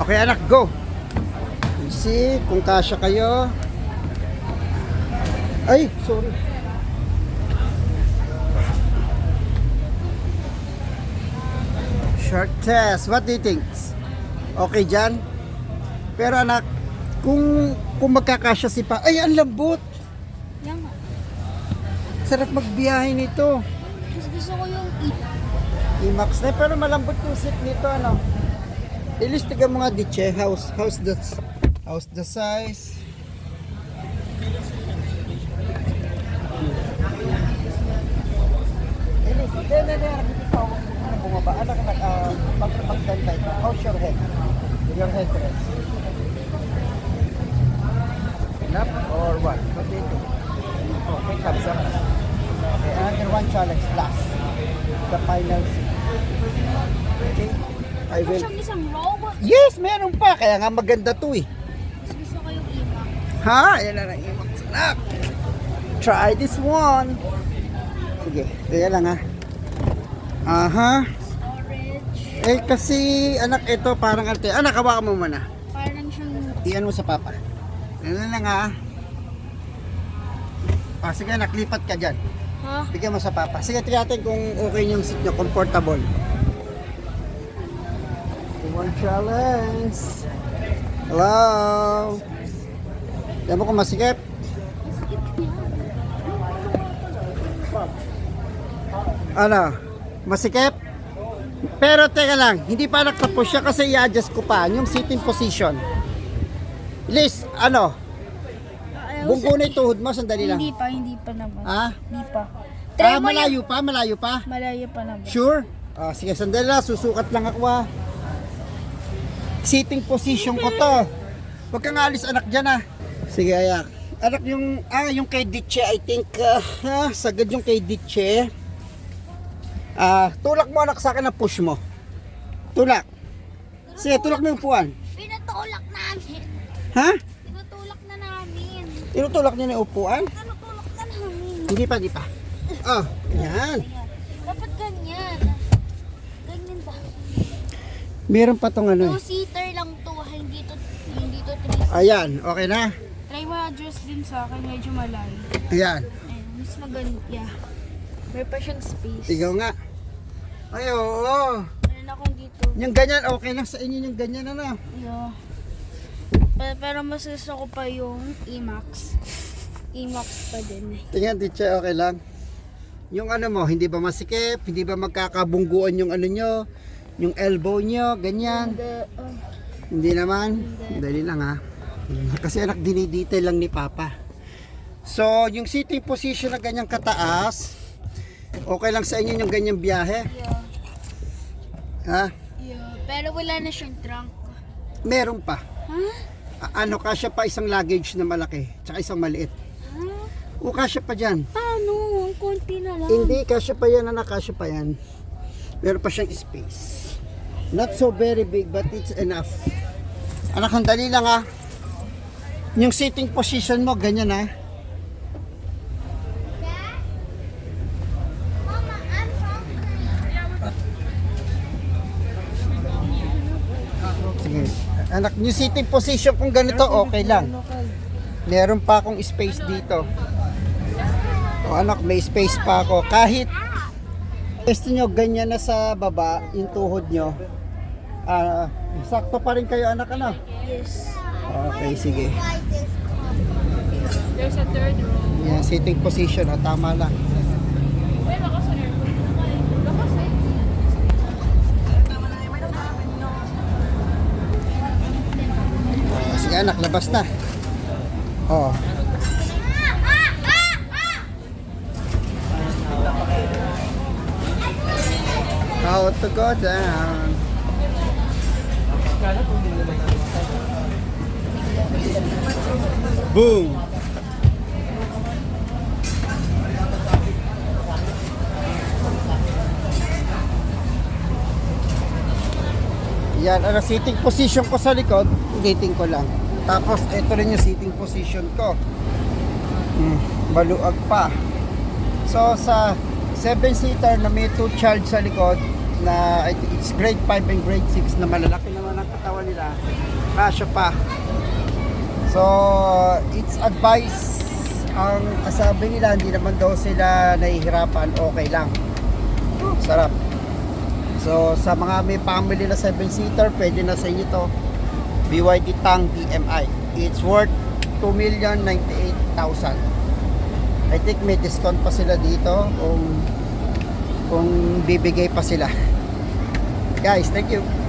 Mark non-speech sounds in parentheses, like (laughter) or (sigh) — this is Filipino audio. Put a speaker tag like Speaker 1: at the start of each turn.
Speaker 1: Okay anak, go. Let's see kung kasya kayo. Ay, sorry. Short test. What do you think? Okay dyan? Pero anak, kung kung magkakasya si pa, ay ang lambot.
Speaker 2: Yan nga.
Speaker 1: Sarap magbiyahe nito.
Speaker 2: Mas gusto ko yung i-
Speaker 1: I-max na pero malambot yung seat nito ano. Ilis tiga mga ditche house house the house the size. How's your head? Your head rest. Enough or what? What do you think? Okay, thumbs up. Okay, another one challenge last. The final. Okay? I will.
Speaker 2: isang robe.
Speaker 1: Yes, meron pa. Kaya nga maganda to eh.
Speaker 2: Gusto ko yung imak.
Speaker 1: Ha? Ayan na lang yung sarap. Try this one. Sige, kaya lang ha. Aha.
Speaker 2: Storage.
Speaker 1: Eh kasi anak ito parang arte. Anak, hawakan mo muna.
Speaker 2: Parang siyang
Speaker 1: Iyan mo sa papa. Ano lang ha. Ah, sige anak, lipat ka dyan.
Speaker 2: Ha?
Speaker 1: Bigyan mo sa papa. Sige, tiyatin kung okay yung seat nyo, comfortable. One challenge. Hello. Yan mo kung masikip. Ano? Masikip? Pero teka lang, hindi pa nakapos siya kasi i-adjust ko pa yung sitting position. Liz, ano? Bunggo na yung tuhod mo, sandali lang.
Speaker 2: Hindi pa, hindi pa naman.
Speaker 1: Ha?
Speaker 2: Hindi pa. Try
Speaker 1: Ah,
Speaker 2: mo
Speaker 1: malayo pa, malayo pa.
Speaker 2: Yung... Malayo pa naman.
Speaker 1: Sure? Ah, sige, sandali lang. Susukat lang ako ah. Sitting position ko to. Huwag kang alis anak dyan ah. Sige, ayak. Anak yung, ah, yung kay Ditche, I think, ah, ah, sagad yung kay Ditche. Ah, tulak mo anak sa akin na push mo. Tulak. Sige, tulak mo yung upuan.
Speaker 2: Pinatulak namin.
Speaker 1: Ha?
Speaker 2: Pinatulak na namin.
Speaker 1: Tinutulak niyo na yung upuan?
Speaker 2: Pinatulak na namin.
Speaker 1: Hindi pa, hindi pa. Ah, yan.
Speaker 2: Dapat ganyan. Ganyan ba?
Speaker 1: Meron pa tong ano eh.
Speaker 2: Two-seater lang to. Hindi to, hindi to three
Speaker 1: Ayan, okay na?
Speaker 2: Try mo adjust din sa akin. Medyo malayo.
Speaker 1: Ayan.
Speaker 2: Ayun, mas maganda. Yeah. May pa siyang space.
Speaker 1: Ikaw nga. Ay, oo.
Speaker 2: Meron akong dito.
Speaker 1: Yung ganyan, okay lang sa inyo yung ganyan, ano?
Speaker 2: Yeah. Pero, pero mas gusto ko pa yung E-Max. E-Max pa din eh.
Speaker 1: Tingnan, teacher, okay lang. Yung ano mo, hindi ba masikip? Hindi ba magkakabungguan yung ano nyo? Yung elbow nyo, ganyan? Hindi naman. Dali lang ha. (laughs) Kasi anak, dinidetail lang ni Papa. So, yung sitting position na ganyang kataas, okay lang sa inyo yung ganyang biyahe?
Speaker 2: yeah.
Speaker 1: Ha?
Speaker 2: Yeah. Pero wala na siyang trunk.
Speaker 1: Meron pa.
Speaker 2: Huh?
Speaker 1: A- ano, kasya pa isang luggage na malaki, tsaka isang maliit.
Speaker 2: Huh?
Speaker 1: O, kasya pa dyan.
Speaker 2: Paano? Ang konti na lang.
Speaker 1: Hindi, kasya pa yan, anak, kasya pa yan. Meron pa siyang space. Not so very big, but it's enough. Anak, ang dali lang ha. Yung sitting position mo, ganyan ha. Sige. Anak, yung sitting position kung ganito, okay lang. Meron pa akong space dito. O anak, may space pa ako. Kahit gusto nyo ganyan na sa baba, yung tuhod nyo, ah, sakto pa rin kayo anak, ano?
Speaker 2: Yes.
Speaker 1: Okay, sige.
Speaker 2: There's a third row.
Speaker 1: Yan, sitting position, oh, tama lang. Oh, sige anak, labas na. Oh. How to go down. Boom. Yan, ano, sitting position ko sa likod, gating ko lang. Tapos, ito rin yung sitting position ko. Hmm, baluag pa. So, sa 7-seater na may 2 child sa likod, na it's grade 5 and grade 6 na malalaki naman nila, kasya pa. So, it's advice ang kasabi nila, hindi naman daw sila nahihirapan, okay lang. Sarap. So, sa mga may family na 7-seater, pwede na sa inyo to. BYD Tang DMI. It's worth 2,098,000. I think may discount pa sila dito kung kung bibigay pa sila. Guys, thank you.